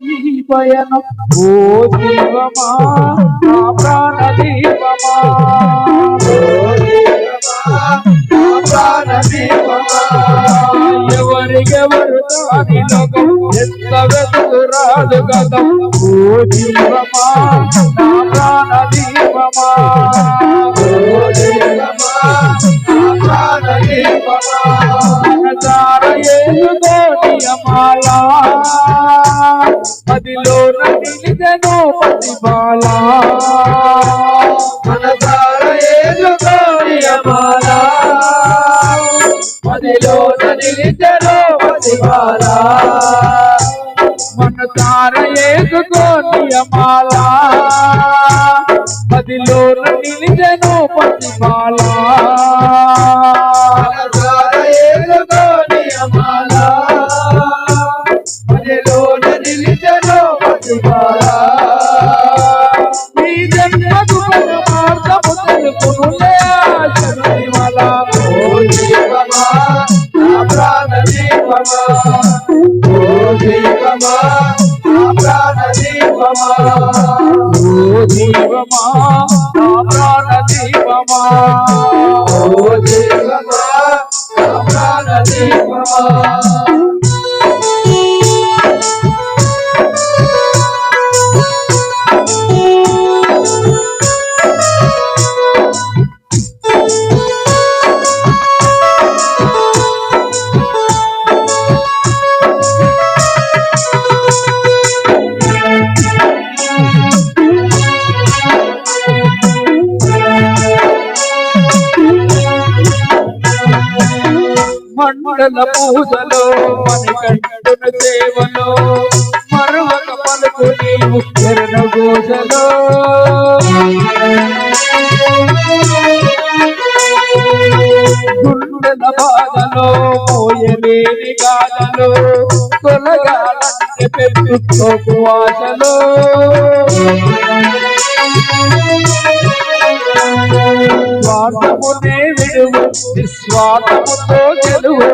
ఈ పయనం ఓ జీవమా నా ప్రాణ దీపమా? ఎవరికెవరు దాని ఎంత వెతుకురాదు ఓ జీవమా ప్రాణ దీపమా? అమాలా నదిలో నిలిచెను ప్రతిభాలా మదిలోన నిలిచను మదివాలా మనసార ఏలుగోటి అమాలా. మదిలో నిలిచెను ప్రతిభాలా మనసార ఆశల ఓ జీవమా నా ప్రాణ దీపమా ఓ జీవమా నా ప్రాణ దీపమా ఓ జీవమా నా ప్రాణ దీపమా ఓ జీవమా నా ప్రాణ దీపమా. మండల పూజలో మణికంఠున సేవలో మరొక పలుకు నీవు చరణ ఘోషలో గుండెల బాధలో మోయలేని గాథలో తొలగాలంటే పెట్టుకోకు ఆశలో. స్వార్థమునే విడువు నిస్వార్థముతో గెలువు.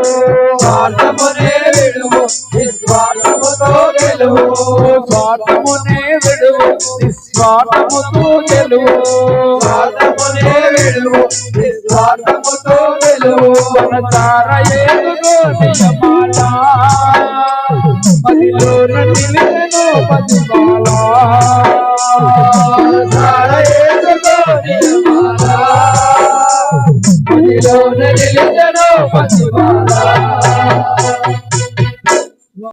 స్వార్థమునే విడువు నిస్వార్థముతో గెలువు. స్వార్థమునే విడువు నిస్వార్థముతో గెలువు. స్వార్థమునే విడువు నిస్వార్థముతో గెలువు. మనసార ఏలుగో మాట మదిలో నిలిచెను పతిమాల మదిలోన నిలిచెను పసివాల